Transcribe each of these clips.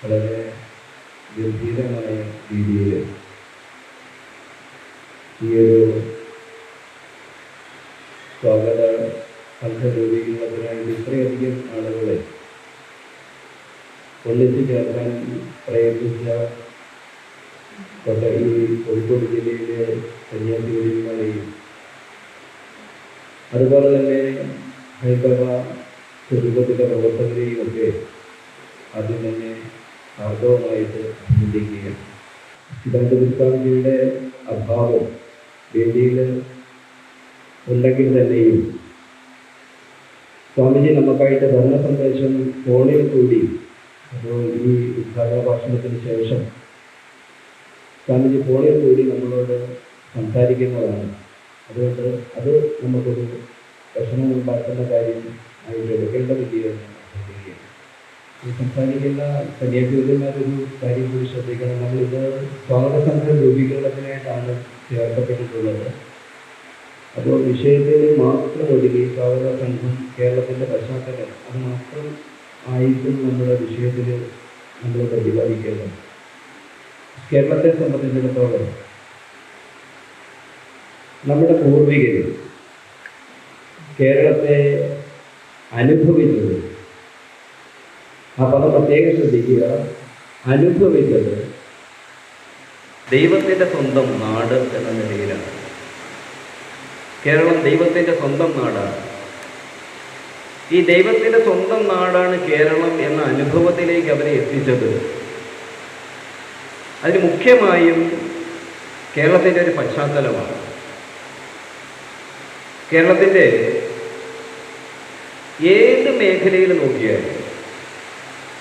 വളരെ ഗംഭീരമായ രീതിയിൽ ഈ ഒരു സ്വാഗത സംഘ രൂപീകരണത്തിനായിട്ട് ഇത്രയധികം ആളുകളെ ഒന്നിച്ചു ചേർക്കാൻ പ്രയത്നിച്ച ഈ കോഴിക്കോട് ജില്ലയിലെ കന്യാകുമാരിയും അതുപോലെ തന്നെ ഹൈദവ കുടുംബത്തിലെ പ്രവർത്തകരെയും ഒക്കെ ആദ്യം തന്നെ ആർദ്രവമായിട്ട് ചിന്തിക്കുക സിദ്ധാന്തസ്വാമിജിയുടെ അഭാവം വേദിയിൽ ഉണ്ടെങ്കിൽ തന്നെയും സ്വാമിജി നമുക്കായിട്ട് ഭരണ സന്ദേശം ഫോണിൽ കൂടി അപ്പോൾ ഈ ഉദ്ഘാടന ഭാഷണത്തിന് ശേഷം സ്വാമിജി ഫോണിൽ കൂടി നമ്മളോട് സംസാരിക്കുന്നതാണ്. അതുകൊണ്ട് അത് നമുക്കൊരു വിഷമമുണ്ടാക്കുന്ന കാര്യം ആയിട്ട് എടുക്കേണ്ട വിദ്യയാണ് സംസാരിക്കുന്ന കന്യാകുമാരിമാരൊരു കാര്യം കൂടി ശ്രദ്ധിക്കണം. നമ്മളിത് സ്വാഗത സംഘം രൂപീകരണത്തിനായിട്ടാണ് ചേർക്കപ്പെട്ടിട്ടുള്ളത്. അപ്പോൾ വിഷയത്തിൽ മാത്രം ഒതുങ്ങി സ്വാഗത സംഘം കേരളത്തിന്റെ പശ്ചാത്തലം അത് മാത്രം ആയിരിക്കും നമ്മുടെ വിഷയത്തിൽ നമ്മൾ പ്രതിപാദിക്കേണ്ടത്. കേരളത്തെ സംബന്ധിച്ചിടത്തോളം നമ്മുടെ പൂർവികർ കേരളത്തെ അനുഭവിച്ചത്. ആ പദം പ്രത്യേകം ശ്രദ്ധിക്കുക. അനുഭവിച്ചത് ദൈവത്തിന്റെ സ്വന്തം നാട് എന്ന നിലയിലാണ്. കേരളം ദൈവത്തിന്റെ സ്വന്തം നാടാണ്. ഈ ദൈവത്തിന്റെ സ്വന്തം നാടാണ് കേരളം എന്ന അനുഭവത്തിലേക്ക് അവരെ എത്തിച്ചത്. അതിന് മുഖ്യമായും കേരളത്തിന്റെ ഒരു പശ്ചാത്തലമാണ്. കേരളത്തിന്റെ ഏത് മേഖലയിൽ നോക്കിയാലും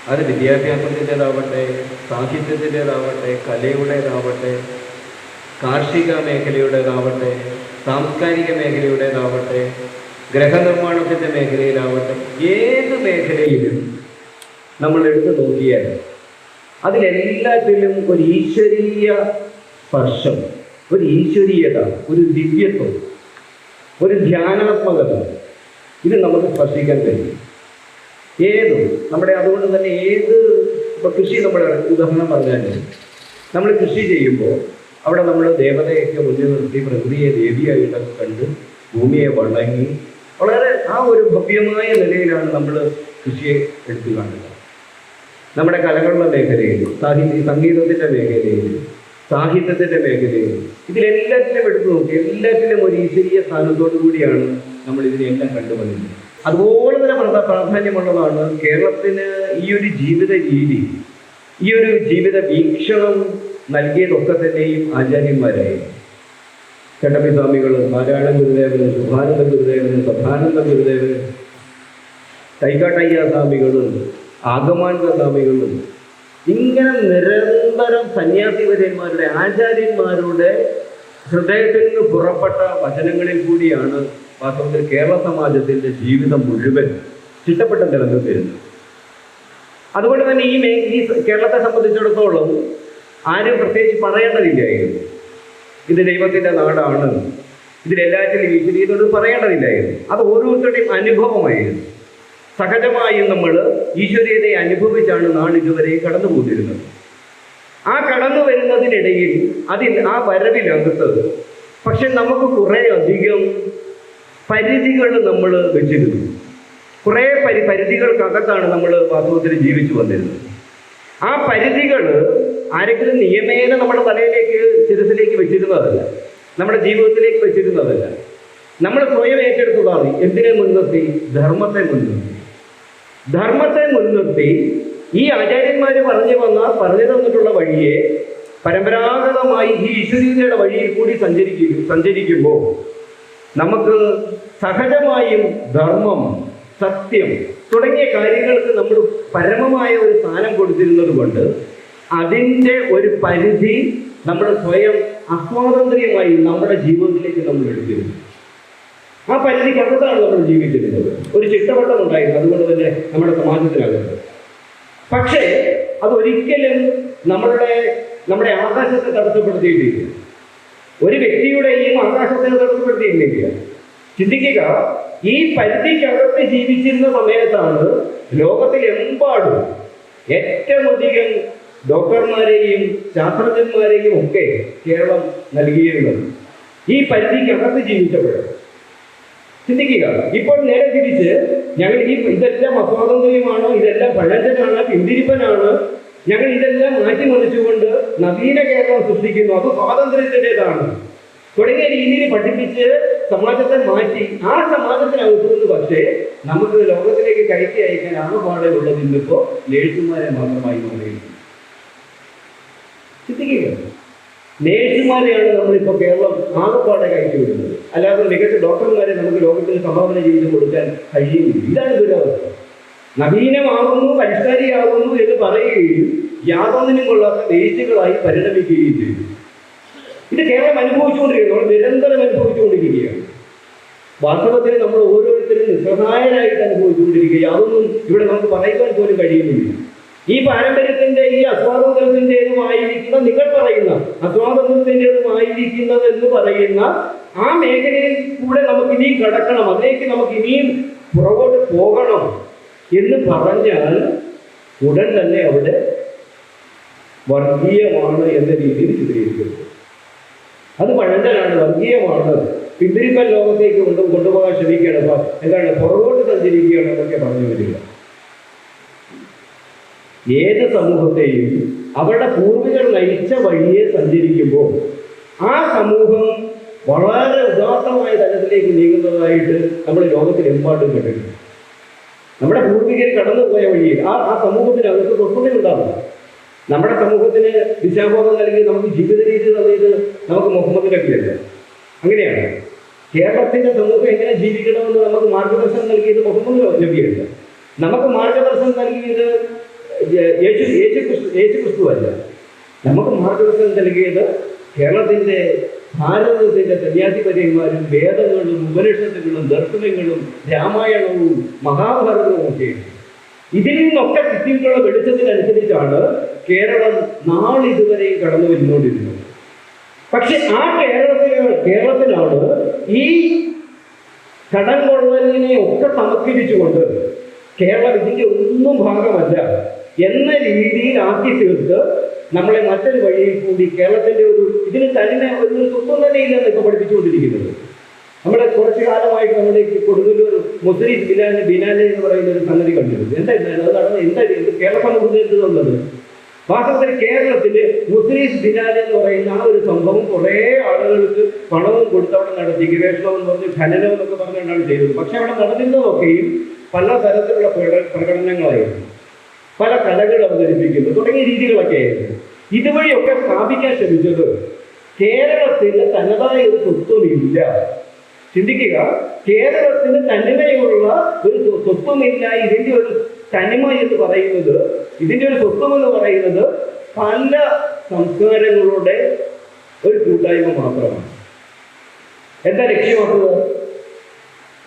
അത് വിദ്യാഭ്യാസത്തിന്റെതാവട്ടെ സാഹിത്യത്തിന്റെതാവട്ടെ കലയുടേതാവട്ടെ കാർഷിക മേഖലയുടേതാവട്ടെ സാംസ്കാരിക മേഖലയുടേതാവട്ടെ ഗ്രഹനിർമ്മാണത്തിന്റെ മേഖലയിലാവട്ടെ ഏത് മേഖലയിലും നമ്മൾ എടുത്തു നോക്കിയാൽ അതിലെല്ലാത്തിലും ഒരു ഈശ്വരീയ സ്പർശം ഒരു ഈശ്വരീയത ഒരു ദിവ്യത്വം ഒരു ധ്യാനാത്മകത. ഇത് നമുക്ക് സ്പർശിക്കാൻ കഴിയും. ഏതും നമ്മുടെ അതുകൊണ്ട് തന്നെ ഏത് ഇപ്പോൾ കൃഷി നമ്മൾ ഉദാഹരണം പറഞ്ഞാൽ നമ്മൾ കൃഷി ചെയ്യുമ്പോൾ അവിടെ നമ്മൾ ദേവതയൊക്കെ മുന്നിൽ നിർത്തി പ്രകൃതിയെ ദേവിയായിട്ടൊക്കെ കണ്ട് ഭൂമിയെ വണങ്ങി വളരെ ആ ഒരു ഭവ്യമായ നിലയിലാണ് നമ്മൾ കൃഷിയെ എടുത്തു കാണുക നമ്മുടെ കലകളുടെ മേഖലയിൽ സാഹിത്യ സംഗീതത്തിന്റെ മേഖലയിൽ സാഹിത്യത്തിന്റെ മേഖലയിൽ ഇതിലെല്ലാത്തിലും എടുത്തു നോക്കി എല്ലാത്തിലും ഒരു ഈശ്വരീയ സ്ഥാനത്തോടു കൂടിയാണ് നമ്മൾ ഇതിനെല്ലാം കണ്ടുവന്നത് അതുപോലെ തന്നെ പ്രാധാന്യമുള്ളതാണ് കേരളത്തിന് ഈ ഒരു ജീവിത രീതി ഈ ഒരു ജീവിത വീക്ഷണം നൽകിയതൊക്കെ തന്നെയും ആചാര്യന്മാരായിരുന്നു ചട്ടമ്പി സ്വാമികൾ നാരായണ ഗുരുദേവന് ശുഭാനന്ദ ഗുരുദേവന് സഭാനന്ദ ഗുരുദേവന് തൈക്കാട്ടയ്യ സ്വാമികളും ആഗമാനന്ദ സ്വാമികളും ഇങ്ങനെ നിരന്തരം സന്യാസിവര്യന്മാരുടെ ആചാര്യന്മാരുടെ ഹൃദയത്തിൽ നിന്ന് പുറപ്പെട്ട വചനങ്ങളിൽ കൂടിയാണ് വാസ്തവത്തിൽ കേരള സമാജത്തിന്റെ ജീവിതം മുഴുവൻ ചിട്ടപ്പെട്ട നിലനിന്ന് വരുന്നു. അതുകൊണ്ട് തന്നെ ഈ ഈ കേരളത്തെ സംബന്ധിച്ചിടത്തോളം ആരും പ്രത്യേകിച്ച് പറയേണ്ടതില്ലായിരുന്നു. ഇത് ദൈവത്തിന്റെ നാടാണ്. ഇതിലെല്ലാറ്റിലും ഈശ്വരീയതോട് പറയേണ്ടതില്ലായിരുന്നു. അത് ഓരോരുത്തരുടെയും അനുഭവമായിരുന്നു. സഹജമായും നമ്മൾ ഈശ്വരീയതയെ അനുഭവിച്ചാണ് നാട് ഇതുവരെ കടന്നു പോന്നിരുന്നത് ആ കടന്നു വരുന്നതിനിടയിൽ അതിൽ ആ വരവിലകത്ത് പക്ഷെ നമുക്ക് കുറേ അധികം പരിധികൾ നമ്മൾ വെച്ചിരുന്നു. കുറേ പരി പരിധികൾക്കകത്താണ് നമ്മൾ വാസ്തവത്തിൽ ജീവിച്ചു വന്നിരുന്നത്. ആ പരിധികൾ ആരെങ്കിലും നിയമേന നമ്മുടെ തലയിലേക്ക് ശിരസിലേക്ക് വെച്ചിരുന്നതല്ല. നമ്മുടെ ജീവിതത്തിലേക്ക് വെച്ചിരുന്നതല്ല. നമ്മൾ സ്വയം ഏറ്റെടുത്തതാണ് എന്തിനെ മുൻനിർത്തി? ധർമ്മത്തെ മുൻനിർത്തി. ധർമ്മത്തെ മുൻനിർത്തി ഈ ആചാര്യന്മാർ പറഞ്ഞു വന്ന പറഞ്ഞു തന്നിട്ടുള്ള വഴിയെ പരമ്പരാഗതമായി ഈ ഈശ്വരീയതയുടെ വഴിയിൽ കൂടി സഞ്ചരിക്കും സഞ്ചരിക്കുമ്പോൾ നമുക്ക് സഹജമായും ധർമ്മം സത്യം തുടങ്ങിയ കാര്യങ്ങൾക്ക് നമ്മൾ പരമമായ ഒരു സ്ഥാനം കൊടുത്തിരുന്നത് കൊണ്ട് അതിന്റെ ഒരു പരിധി നമ്മൾ സ്വയം അസ്വാതന്ത്ര്യമായി നമ്മുടെ ജീവിതത്തിലേക്ക് നമ്മൾ എടുത്തിരുന്നു. ആ പരിധിക്കകത്താണ് നമ്മൾ ജീവിച്ചിരുന്നത്. ഒരു ചിട്ടവട്ടം ഉണ്ടായിരുന്നു. അതുകൊണ്ട് തന്നെ നമ്മുടെ സമാജത്തിനകത്ത്. പക്ഷേ അതൊരിക്കലും നമ്മളുടെ നമ്മുടെ ആകാശത്തെ തടസ്സപ്പെടുത്തിയിട്ടില്ല. ഒരു വ്യക്തിയുടെയും ആകാശത്തിന് തടസ്സപ്പെടുത്തിയിരുന്നില്ല ചിന്തിക്കുക ഈ പരിധിക്കകത്ത് ജീവിച്ചിരുന്ന സമയത്താണ് ലോകത്തിലെമ്പാടും ഏറ്റവും അധികം ഡോക്ടർമാരെയും ശാസ്ത്രജ്ഞന്മാരെയും ഒക്കെ കേരളം നൽകിയിരുന്നത്. ഈ പരിധിക്കകത്ത് ജീവിച്ചപ്പോഴും ചിന്തിക്കുക ഇപ്പോൾ നേരെ തിരിച്ച് ഞങ്ങൾ ഈ ഇതെല്ലാം അസ്വാതന്ത്ര്യമാണ്? ഇതെല്ലാം പഴഞ്ചനാണ്? പിന്തിരിപ്പനാണ്? ഞങ്ങൾ ഇതെല്ലാം മാറ്റിമറിച്ചുകൊണ്ട് നവീന കേരളം സൃഷ്ടിക്കുന്നു. അത് സ്വാതന്ത്ര്യത്തിന്റെതാണ്. തുടങ്ങിയ രീതിയിൽ പഠിപ്പിച്ച് സമാജത്തെ മാറ്റി ആ സമാജത്തിനകത്ത് നിന്ന് പക്ഷേ നമുക്ക് ലോകത്തിലേക്ക് കയറ്റി അയക്കാൻ ആകെപ്പാടുള്ളത് ഇന്നിപ്പോ നേഴ്സുമാരെ മാത്രമായി മാറിയിരിക്കുന്നു. ചിന്തിക്കുക. നേഴ്സുമാരെയാണ് നമ്മളിപ്പോൾ കേരളം ആകെപ്പാടെ കയറ്റി വിടുന്നത്. അല്ലാതെ മികച്ച ഡോക്ടർമാരെ നമുക്ക് ലോകത്തിന് സംഭാവന ചെയ്ത് കൊടുക്കാൻ കഴിയുന്നില്ല. ഇതാണ് ദുരവസ്ഥ. നവീനമാകുന്നു പരിഷ്കാരിയാകുന്നു എന്ന് പറയുകയും യാതൊന്നിനും കൊള്ളാത്ത വേസ്റ്റുകളായി പരിണമിക്കുകയും ചെയ്തു. ഇത് കേരളം അനുഭവിച്ചുകൊണ്ടിരിക്കുന്നു നമ്മൾ നിരന്തരം അനുഭവിച്ചുകൊണ്ടിരിക്കുകയാണ്. വാസ്തവത്തിൽ നമ്മൾ ഓരോരുത്തരും നിസ്സഹായരായിട്ട് അനുഭവിച്ചുകൊണ്ടിരിക്കുക യാതൊന്നും ഇവിടെ നമുക്ക് പറയുവാൻ പോലും കഴിയുന്നില്ല. ഈ പാരമ്പര്യത്തിന്റെ ഈ അസ്വാതന്ത്ര്യത്തിന്റെതുമായിരിക്കുന്ന നിങ്ങൾ പറയുന്ന അസ്വാതന്ത്ര്യത്തിന്റെതുമായിരിക്കുന്നത് എന്ന് പറയുന്ന ആ മേഖലയിൽ കൂടെ നമുക്ക് ഇനിയും കടക്കണം. അതിലേക്ക് നമുക്ക് ഇനിയും പുറകോട്ട് പോകണം. എന്ന് പറഞ്ഞാൽ ഉടൻ തന്നെ അവിടെ വർഗീയമാണ് എന്ന രീതിയിൽ ചിത്രീകരിക്കുന്നത് അത് പഴഞ്ചനാണ് വർഗീയമാണ്. പിന്തിരിപ്പൻ ലോകത്തേക്ക് കൊണ്ട് കൊണ്ടുപോകാൻ ശ്രമിക്കുകയാണ്. എന്താണ്? പുറകോട്ട് സഞ്ചരിക്കുകയാണ് എന്നൊക്കെ പറഞ്ഞു വരിക. ഏത് സമൂഹത്തെയും അവരുടെ പൂർവികർ നയിച്ച വഴിയെ സഞ്ചരിക്കുമ്പോൾ ആ സമൂഹം വളരെ ഉദാത്തമായ തലത്തിലേക്ക് നീങ്ങുന്നതായിട്ട് നമ്മൾ ലോകത്തിലെമ്പാടും കണ്ടിട്ടുണ്ട്. നമ്മുടെ പൂർവികർ കടന്നുപോയ വഴിയിൽ ആ ആ സമൂഹത്തിനകത്ത് സ്വസ്ഥതയുണ്ടാകും നമ്മുടെ സമൂഹത്തിന് ദിശാബോധം നൽകി നമുക്ക് ജീവിത രീതി തന്നിയത് നമുക്ക് മുഹമ്മദ് നബിയല്ല അങ്ങനെയാണ്. കേരളത്തിന്റെ സമൂഹം എങ്ങനെ ജീവിക്കണമെന്ന് നമുക്ക് മാർഗദർശനം നൽകിയത് മുഹമ്മദ് നബിയല്ല. നമുക്ക് മാർഗദർശനം നൽകിയത് യേശു യേശു ക്രിസ്തു യേശു ക്രിസ്തു അല്ല. നമുക്ക് മാർഗദർശനം നൽകിയത് കേരളത്തിന്റെ ഭാരതത്തിന്റെ സന്യാസിപര്യന്മാരും വേദങ്ങളും ഉപനിഷത്തുകളും ദർശനങ്ങളും രാമായണവും മഹാഭാരതവും ഒക്കെ. ഇതിൽ നിന്നൊക്കെ കിട്ടിയിട്ടുള്ള വെളിച്ചത്തിനനുസരിച്ചാണ് കേരളം നാളിതുവരെയും കടന്നു വരുന്നുകൊണ്ടിരുന്നത് പക്ഷെ ആ കേരളത്തിലെ കേരളത്തിലാണ് ഈ കടം കൊള്ളലിനെ ഒക്കെ സമർപ്പിച്ചുകൊണ്ട് കേരളം ഇതിന്റെ ഒന്നും ഭാഗമല്ല എന്ന രീതിയിൽ ആക്കി തീർത്ത് നമ്മളെ മറ്റൊരു വഴിയിൽ കൂടി കേരളത്തിന്റെ ഒരു ഇതിന് തന്നെ ഒരു സ്വത്വം തന്നെ ഇല്ലെന്ന് ഇപ്പൊ പഠിപ്പിച്ചുകൊണ്ടിരിക്കുന്നത്. നമ്മുടെ കുറച്ചു കാലമായിട്ട് നമ്മുടെ കൊടുങ്ങല്ലൂർ മുസ്ലിം ബിനാലി ബിനാലെ എന്ന് പറയുന്ന ഒരു സംഗതി കണ്ടിരുന്നു. എന്തായിരുന്നു അത് എന്തായിരുന്നു കേരള സമൂഹത്തിൽ എന്ത് തന്നത് വാസ്തവത്തിൽ കേരളത്തിൽ മുസ്ലിം ബിനാലി എന്ന് പറയുന്ന ആ ഒരു സംഭവം കുറേ ആളുകൾക്ക് പണവും കൊടുത്തവിടെ നടത്തി ഗവേഷണം എന്ന് പറഞ്ഞ് ഖനനം എന്നൊക്കെ പറഞ്ഞുകൊണ്ടാണ് ചെയ്തത്. പക്ഷെ അവിടെ നടന്നിരുന്നതൊക്കെയും പല തരത്തിലുള്ള പ്രകടനങ്ങളായിരുന്നു. പല കലകൾ അവതരിപ്പിക്കുന്നു. തുടങ്ങിയ രീതികളൊക്കെ ആയിരുന്നു ഇതുവഴിയൊക്കെ സ്ഥാപിക്കാൻ ശ്രമിച്ചത് കേരളത്തിൽ തനതായ ഒരു സ്വത്വമില്ല. ചിന്തിക്കുക കേരളത്തിന് തനിമയുള്ള ഒരു സ്വ- സ്വത്വമില്ല. ഇതിന്റെ ഒരു തനിമ എന്ന് പറയുന്നത് ഇതിന്റെ ഒരു സ്വത്വം എന്ന് പറയുന്നത് പല സംസ്കാരങ്ങളുടെ ഒരു കൂട്ടായ്മ മാത്രമാണ്. എന്താ ലക്ഷ്യമാക്കുന്നത്?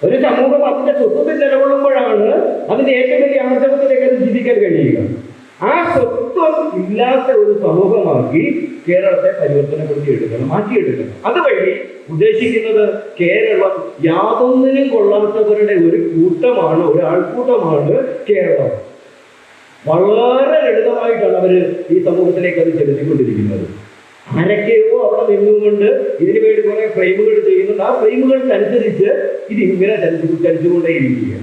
ഒരു സമൂഹം അതിന്റെ സ്വത്വത്തിൽ നിലകൊള്ളുമ്പോഴാണ് അതിന്റെ ഏറ്റവും വലിയ ആർജവത്തിലേക്ക് ജീവിക്കാൻ കഴിയുക. ആ സ്വത്വം ഇല്ലാത്ത ഒരു സമൂഹമാക്കി കേരളത്തെ പരിവർത്തനപ്പെടുത്തി എടുക്കണം മാറ്റിയെടുക്കണം. അതുവഴി ഉദ്ദേശിക്കുന്നത് കേരളം യാതൊന്നിനും കൊള്ളാത്തവരുടെ ഒരു കൂട്ടമാണ് ഒരു ആൾക്കൂട്ടമാണ് കേരളം. വളരെ ലളിതമായിട്ടാണ് അവർ ഈ സമൂഹത്തിലേക്ക് അത് ചെലുത്തിക്കൊണ്ടിരിക്കുന്നത്. ആരൊക്കെയോ അവിടെ നിന്നുകൊണ്ട് ഇതിനു വേണ്ടി കുറെ ഫ്രെയിമുകൾ ചെയ്യുന്നുണ്ട്. ആ ഫ്രെയിമുകൾക്കനുസരിച്ച് ഇത് ഇങ്ങനെ ചലിച്ചു ചലിച്ചുകൊണ്ടേയിരിക്കുക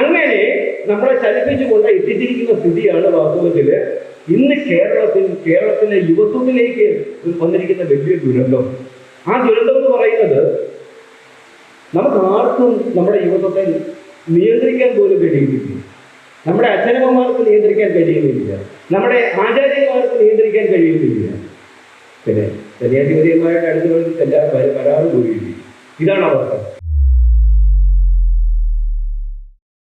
അങ്ങനെ നമ്മളെ ചലിപ്പിച്ചുകൊണ്ട് എത്തിച്ചിരിക്കുന്ന സ്ഥിതിയാണ് വാസ്തവത്തിൽ ഇന്ന് കേരളത്തിൽ കേരളത്തിലെ യുവത്വത്തിലേക്ക് വന്നിരിക്കുന്ന വലിയ ദുരന്തം. ആ ദുരന്തം എന്ന് പറയുന്നത് നമുക്ക് ആർക്കും നമ്മുടെ യുവത്വത്തെ നിയന്ത്രിക്കാൻ പോലും കഴിയുന്നില്ല. നമ്മുടെ അച്ഛനമ്മമാർക്ക് നിയന്ത്രിക്കാൻ കഴിയുന്നില്ല. നമ്മുടെ ആചാര്യന്മാർക്ക് നിയന്ത്രിക്കാൻ കഴിയുന്നില്ല. പിന്നെ സന്യാസിപതിയന്മാരുടെ അടുത്തുകളിൽ എല്ലാ വരാറ് പോയി ഇതാണ് അവസ്ഥ.